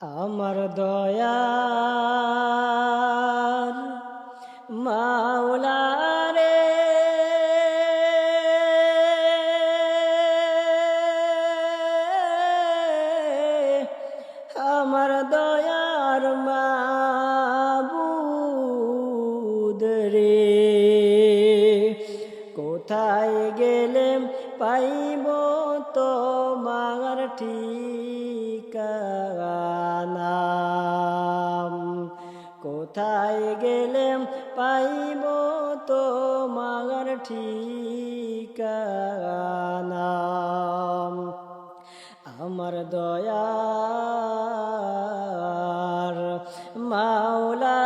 আমার দয়ার কোথায় গেলে পাইব তোমার ঠিকানা? আমার দয়া মাওলা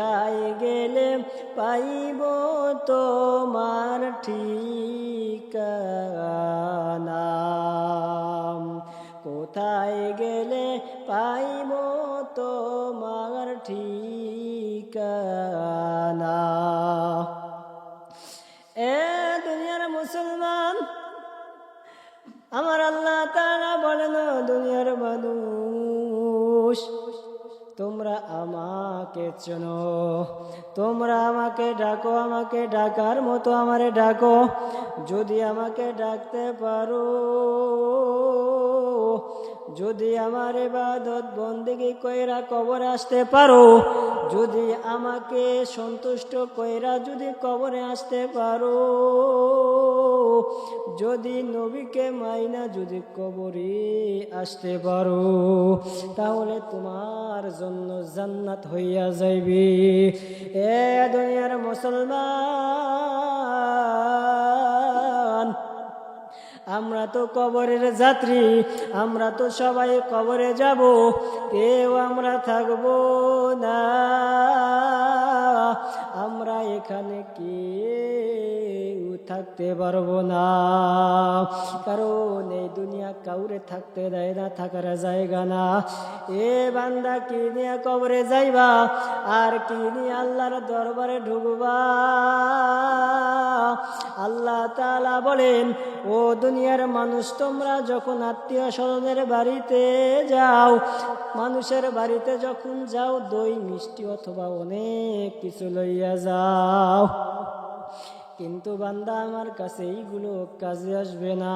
কোথায় গেলে পাইব তোমার ঠিকানা? কোথায় গেলে পাইব তোমার ঠিকানা? এ দুনিয়ার মুসলমান, আমার আল্লাহ তারা বলেন দুনিয়ার মানুষ তোমরা আমাকে চেনো। তোমরা আমাকে ডাকো, আমাকে ডাকার মতো আমারে ডাকো। যদি আমাকে ডাকতে পারো, যদি আমার এবাদত বন্দিগি কইরা কবরে আসতে পারো, যদি আমাকে সন্তুষ্ট কইরা যদি কবরে আসতে পারো যদি নবীকে মাইনা, যদি কবরে আসতে পারো, তাহলে তোমার জন্য জান্নাত হইয়া যাইবে। এ দুনিয়ার মুসলমান, আমরা তো কবরের যাত্রী, আমরা তো সবাই কবরে যাব, কেউ আমরা থাকব না। আমরা এখানে কেউ থাকতে পারব না। কারণ এই দুনিয়া কাউরে থাকতে দেয় না, থাকার জায়গা না। এ বান্দা কি নিয়ে কবরে যাইবা? আর কি নিয়ে আল্লাহর দরবারে ঢুকবা? আল্লাহ তাআলা বলেন, ও দুনিয়ার মানুষ, তোমরা যখন আত্মীয় স্বজনের বাড়িতে যাও, মানুষের বাড়িতে যখন যাও, দই, মিষ্টি অথবা অনেক কিছু লইয়া যাও। কিন্তু বান্দা আমার কাছে এইগুলো কাজে আসবে না।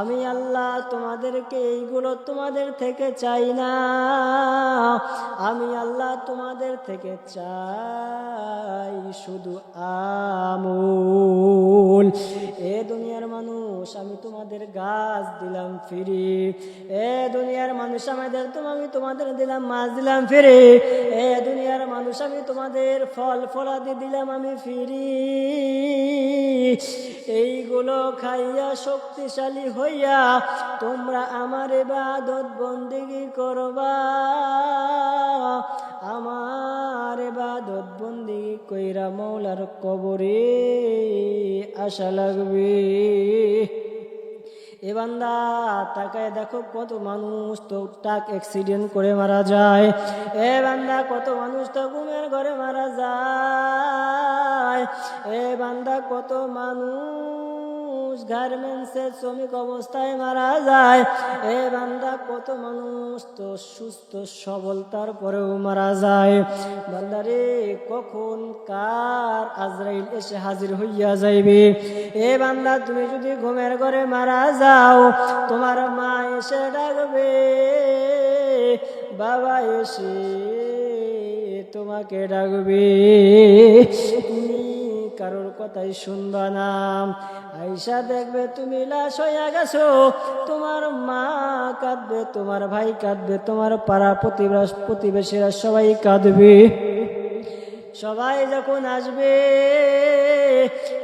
আমি আল্লাহ তোমাদেরকে এইগুলো তোমাদের থেকে চাই না। আমি আল্লাহ তোমাদের থেকে চাই শুধু আমূল। এ দুনিয়ার মানুষ, আমি তোমাদের গাছ দিলাম ফিরি। এ দুনিয়ার মানুষ, আমাদের আমি তোমাদের দিলাম মাছ দিলাম ফিরি। এ দুনিয়ার মানুষ, আমি তোমাদের ফল ফলাদি দিলাম আমি ফিরি। এইগুলো খাইয়া শক্তিশালী হইয়া তোমরা আমার এবাদত বন্দিগি করবা। আমার এবাদত বন্দিগি কইরা মৌলার কবরে আশা লাগবে। এ বান্দা, তাকায় দেখো কত মানুষ তো টাক অ্যাক্সিডেন্ট করে মারা যায়। এ বান্দা, কত মানুষ তো ঘুমের ঘরে মারা যায়। এ বান্দা, কত মানুষ গার্মেন্টসের শ্রমিক অবস্থায় মারা যায়। এ বান্দা কত মানুষ, তো সুস্থ, সবল, তারপরেও মারা যায়। বান্দারে কখন কার আজরাইল এসে হাজির হইয়া যাইবে? এ বান্দা, তুমি যদি ঘুমের ঘরে মারা যাও, তোমার মা এসে ডাকবে। বাবা এসে তোমাকে ডাকবে। কারোর কথাই শুনবা না। আইসা দেখবে তুমি লাশ হইয়া গেছো, তোমার মা কাঁদবে, তোমার ভাই কাঁদবে, তোমার পাড়া প্রতিবেশ- প্রতিবেশীরা সবাই কাঁদবে। সবাই যখন আসবে,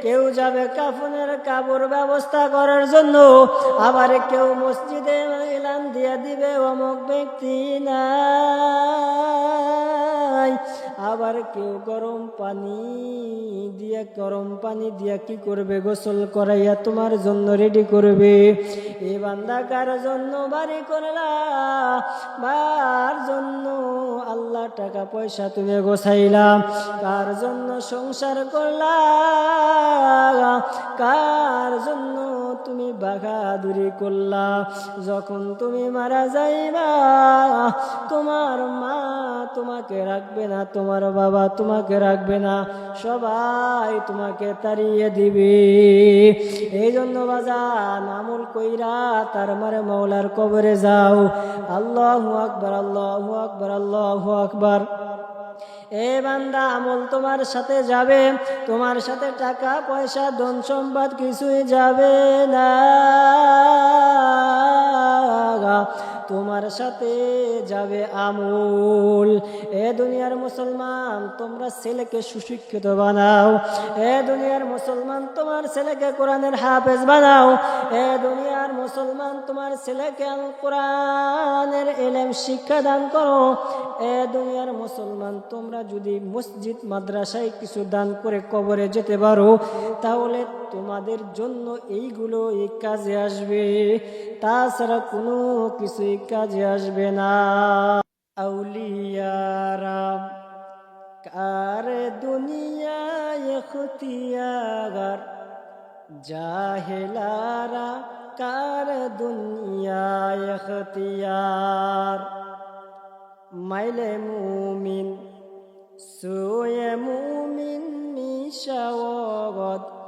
কেউ যাবে কাফনের কাপড় ব্যবস্থা করার জন্য, আবার কেউ মসজিদে এলান দিয়ে দিবে অমুক ব্যক্তি নাই। আবার কেউ গরম পানি দিয়ে, গরম পানি দিয়ে কি করবে? গোসল করাইয়া তোমার জন্য রেডি করবে। এ বান্দা কার জন্য বাড়ি করলা? বার জন্য আল্লাহ টাকা পয়সা তুমি গোছাইলা? কার জন্য সংসার করলা? কার জন্য তুমি বাঘাদুরি করলা? যখন তুমি মারা যাইবা, তোমার মা তোমাকে রাখবে না, তোমার বাবা তোমাকে রাখবে না, সবাই তোমাকে তাড়িয়ে দিবে। এই জন্য বাজান আমল কইরা তার মারে মাওলার কবরে যাও। আল্লাহু আকবার আল্লাহু আকবার আল্লাহু আকবার। এ বান্দা আমল তোমার সাথে যাবে, তোমার সাথে টাকা, পয়সা, ধন সম্পদ কিছুই যাবে না। তোমার সাথে যাবে আমল। এ দুনিয়ার মুসলমান, তোমরা ছেলেকে সুশিক্ষিত বানাও। এ দুনিয়ার মুসলমান, তোমার ছেলেকে কোরআনের হাফেজ বানাও। এ দুনিয়ার মুসলমান, তোমার ছেলেকে কোরআনের এলেম শিক্ষা দান করো। এ দুনিয়ার মুসলমান, তোমরা যদি মসজিদ, মাদ্রাসায় কিছু দান করে কবরে যেতে পারো, তাহলে তোমাদের জন্য এইগুলো এই কাজে আসবে। তাছাড়া কোনো কিছু কিছুই কাজে আসবে না। আউলিয়ারা, কার দুনিয়ায় খুতিয়াগার জাহেলারা, কার দুনিয়ায় খতিয়ার মাইলে মুমিন, সুয়ে মুমিন মিশাওগত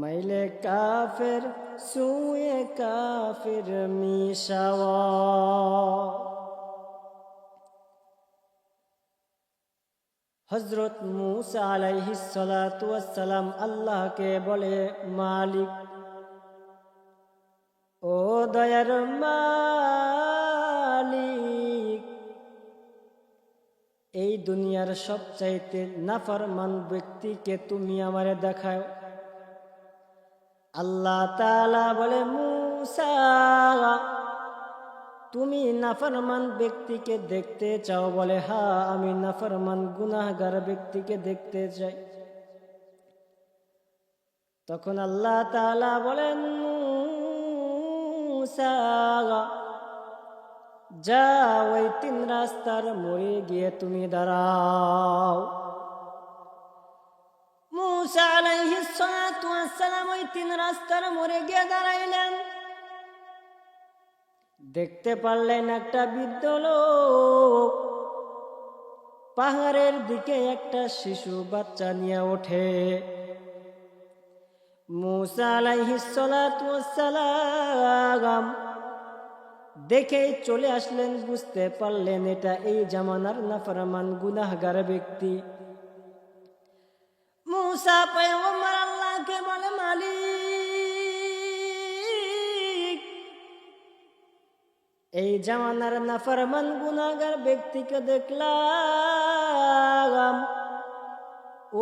মাইলে কাফের সুয়ে কাফের মিশাওয়া। হজরত মুসা আলাইহিস সালাতু ওয়াসসালাম আল্লাহকে বলে, মালিক, ও দয়ার মালিক, এই দুনিয়ার সবচাইতে নাফরমান ব্যক্তিকে তুমি আমারে দেখাও। আল্লাহ তালা বলে, মুসা, তুমি নাফরমান ব্যক্তিকে দেখতে চাও বলে হা আমি নাফরমান গুনাহগার ব্যক্তিকে দেখতে চাই। তখন আল্লাহ তালা বলেন যা ওই তিন রাস্তার মোড়ে গিয়ে তুমি দাঁড়াও। মুসা আলাইহিস সালাতু ওয়াস সালাম ওই তিন রাস্তার মোড়ে গিয়ে দাঁড়াইলেন। দেখতে পারলেন একটা বৃদ্ধ লোক। পাহাড়ের দিকে একটা শিশু বাচ্চা নিয়ে ওঠে। মুসা আলাইহিস সালাতু ওয়াস সালাম দেখেই চলে আসলেন, বুঝতে পারলেন এটা এই জামানার নাফরমান, গুনাহগার ব্যক্তি। মুসা পয়গম্বর আল্লাহকে বলে, মালিক, এই জামানার নাফরমান গুনাহগার ব্যক্তিকে দেখলাম।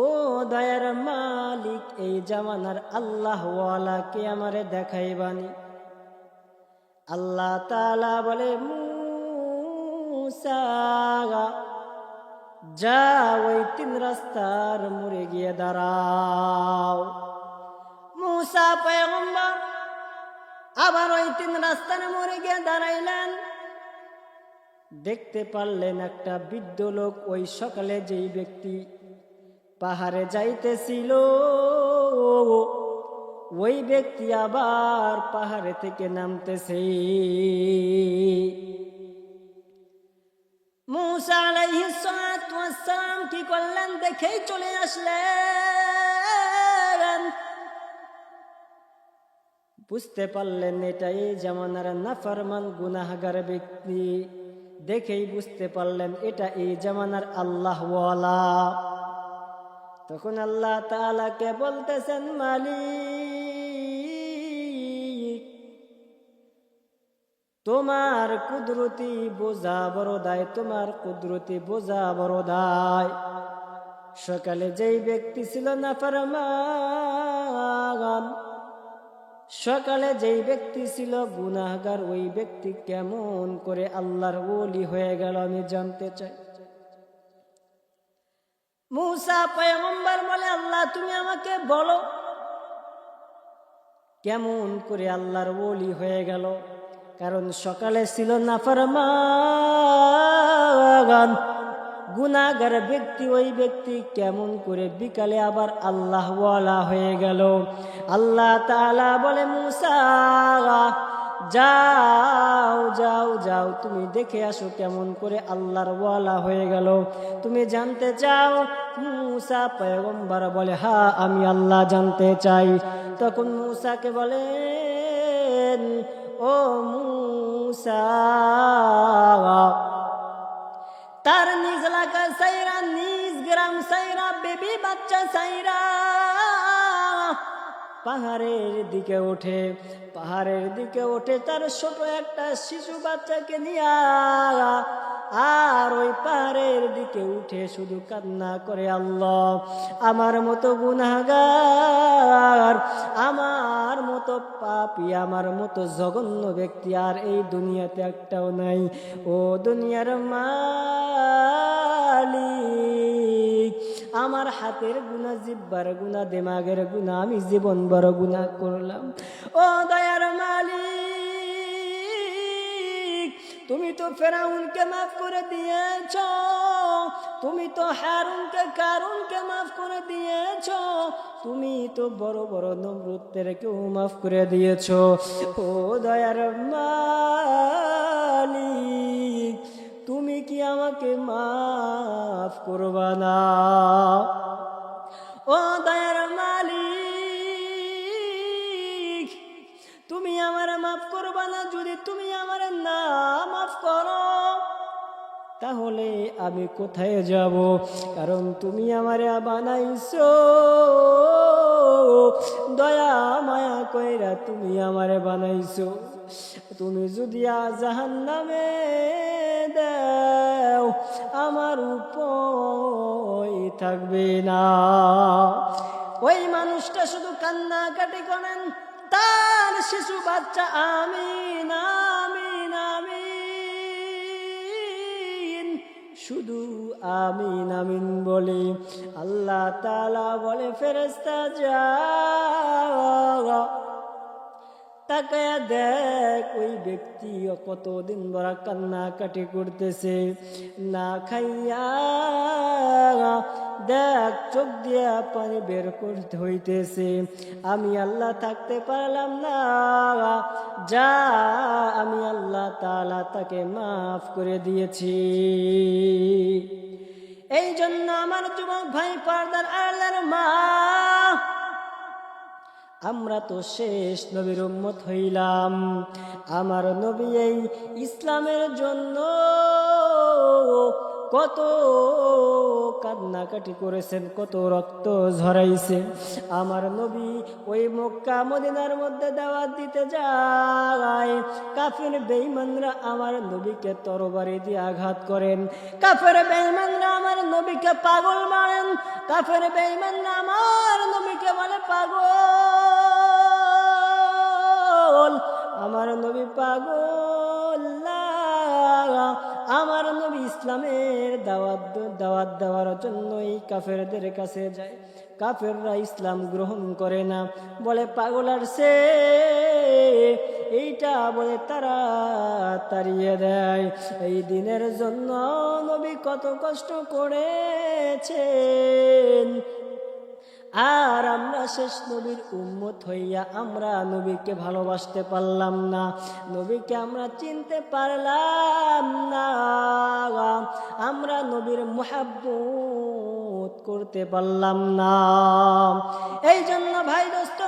ও দয়ার মালিক, এই জামানার আল্লাহ ওয়ালাকে আমারে দেখাইবানি। আল্লাহ তালা বলে, মুসা যা ওই তিন রাস্তার মুড়ে গিয়ে দাঁড়াও। মুসা পয়গম্বর আবার ওই তিন রাস্তার মুড়ে গিয়ে দাঁড়াইলেন। দেখতে পারলেন একটা বৃদ্ধ লোক ওই সকালে যেই ব্যক্তি পাহাড়ে যাইতেছিল, ওই ব্যক্তি আবার পাহাড়ে থেকে নামতেছে। মুসা কি করলেন? দেখেই চলে আসলেন। বুঝতে পারলেন এটা এই জামানার নাফরমান, গুনাহগার ব্যক্তি। দেখেই বুঝতে পারলেন এটা এই জামানার আল্লাহওয়ালা। তখন আল্লাহ তাআলাকে বলতেছেন, মালিক তোমার কুদরতি বোঝা বড় দায়, তোমার কুদরতি বোঝা বড় দায়। সকালে যেই ব্যক্তি ছিল না ফরমান, সকালে যেই ব্যক্তি ছিল গুনাহগার, ওই ব্যক্তি কেমন করে আল্লাহর ওলি হয়ে গেল আমি জানতে চাই। মুসা পয়গম্বর বলে, আল্লাহ, তুমি আমাকে বলো, কেমন করে আল্লাহর ওলি হয়ে গেল? কারণ সকালে ছিল নাফরমান গুনাগার ব্যক্তি ওই ব্যক্তি কেমন করে বিকালে আবার আল্লাহ ওয়ালা হয়ে গেল। আল্লাহ তালা বলে, মুসা, যাও যাও যাও, তুমি দেখে আসো কেমন করে আল্লাহর ওয়ালা হয়ে গেল। তুমি জানতে চাও? মুসা পয়গম্বর বলে হা আমি আল্লাহ জানতে চাই। তখন মুসাকে বলেন ও মুসা। তার নিজ লাগা সাইরা নিজ গ্রাম সাইরা বেবি বাচ্চা সাইরা। পাহাড়ের দিকে ওঠে। পাহাড়ের দিকে ওঠে তার ছোট একটা শিশু বাচ্চাকে নিয়ে। আর ওই পাহাড়ের দিকে উঠে শুধু কান্না করে, আল্লাহ, আমার মতো গুনাগার আমার মতো পাপি, আমার মতো জঘন্য ব্যক্তি আর এই দুনিয়াতে একটাও নাই। ও দুনিয়ার মালিক। আমার হাতের গুণা জিব্বার গুণা, দেমাগের গুণা, আমি জীবন বড় গুণা করলাম। ও দয়ার মালিক, তুমি তো ফেরাউনকে মাফ করে দিয়েছ, তুমি তো হারুনকে, কারুনকে মাফ করে দিয়েছ, তুমি তো বড় বড় নমরুদ্দের কেউ মাফ করে দিয়েছ। ও দয়ার মালিক কি আমাকে মাফ করবা না? ও দয়ার মালিক, তুমি আমার মাফ করবা না। যদি তুমি আমার না মাফ করো, তাহলে আমি কোথায় যাব? কারণ তুমি আমারে বানাইছ। দয়া, মায়া কইরা তুমি আমারে বানাইছো। তুমি যদি জাহান নামে আমার উপায় থাকবে না। ওই মানুষটা শুধু কান্নাকাটি করেন, তার শিশু বাচ্চা, আমিন আমিন আমিন। শুধু আমিন আমিন বলে আল্লাহ তালা বলে ফেরেস্তা যা তাকায়া দেখ, ওই ব্যক্তি কতদিন বড় কান্নাকাটি করতেছে। না খাইয়া দেখ, চোখ দিয়া পানি বের করতে হইতেছে। আমি আল্লাহ থাকতে পারলাম না। যা, আমি আল্লাহ তালা তাকে মাফ করে দিয়েছি। এই জন্য আমার যুবক ভাই পারদার আল্লাহর মা আমরা তো শেষ নবীর উম্মত হইলাম। আমার নবী এই ইসলামের জন্য কত কান্নাকাটি করেছেন, কত রক্ত ঝরাইছে। আমার নবী ওই মক্কা মদিনার মধ্যে দাওয়াত দিতে যায়। কাফের বেঈমানরা আমার নবীকে তরবারি দিয়ে আঘাত করেন। কাফের বেঈমানরা আমার নবীকে পাগল মারেন। কাফের বেঈমানরা আমার নবীকে বলে, পাগল দাওয়াত দেওয়ার জন্য এই কাফেরদের কাছে যায়। কাফেররা ইসলাম গ্রহণ করে না। বলে পাগলার সে? এইটা বলে, তারা তাড়িয়ে দেয়। এই দিনের জন্য নবী কত কষ্ট করেছেন। আর আমরা শেষ নবীর উম্মত হইয়া আমরা নবীকে ভালোবাসতে পারলাম না। নবীকে আমরা চিনতে পারলাম না। আমরা নবীর মোহাব্বত করতে পারলাম না। এই জন্য ভাই দোস্ত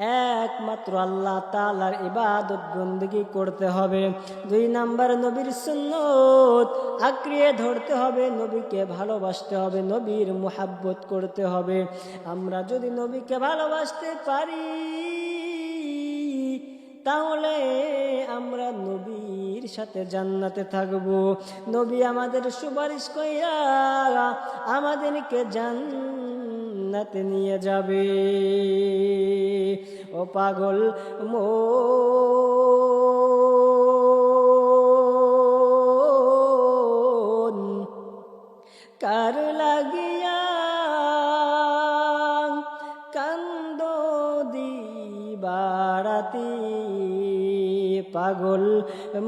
একমাত্র আল্লাহ তালার ইবাদত বন্দগি করতে হবে। দুই নাম্বার, নবীর সুন্নত। আঁকড়িয়ে ধরতে হবে, নবীকে ভালোবাসতে হবে, নবীর মোহাব্বত করতে হবে। আমরা যদি নবীকে ভালোবাসতে পারি, তাহলে আমরা নবীর সাথে জান্নাতে থাকব। নবী আমাদের সুপারিশ কইরা আমাদেরকে জান্নাতে নিয়ে যাবে। ও পাগল মো। কার লাগিয়া কান্দ দিবারাতি পাগল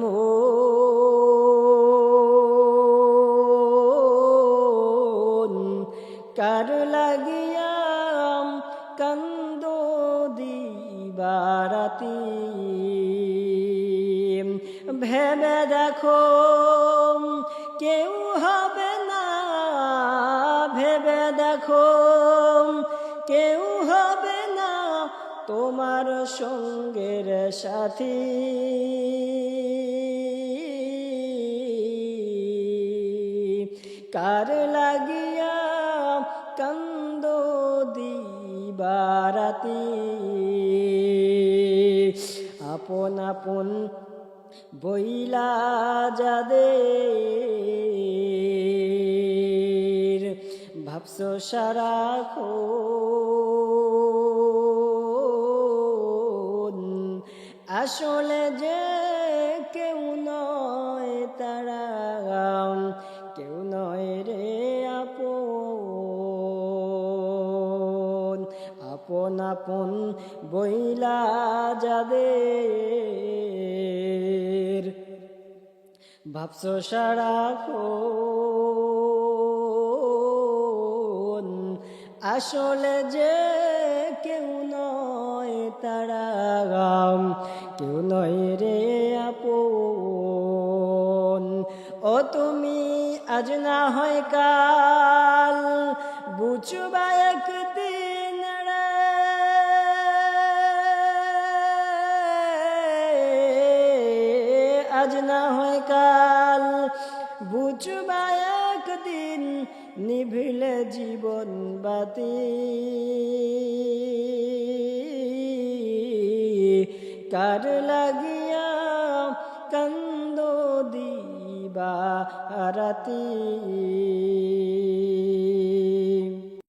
মো। কার ভেবে দেখো, কেউ হবে না। ভেবে দেখো, কেউ হবে না তোমার সঙ্গের সাথী। কার লাগিয়া কান্দ দিবারাতি? আপন আপন বইলা যাদের ভাবস সারা খো আসলে যে কেউ নয় তারা, কেউ নয় রে আপন। আপন আপন বইলা যাদের ভাবস সারা আসলে যে কেউ নয় তারা গাম, কেউ নয় রে আপন। ও তুমি আজ না হয় কাল, বুঝবা বুঝবা একদিন নিভিলে জীবন বাতি কার লাগিয়া কান্দ দিবা রাতি?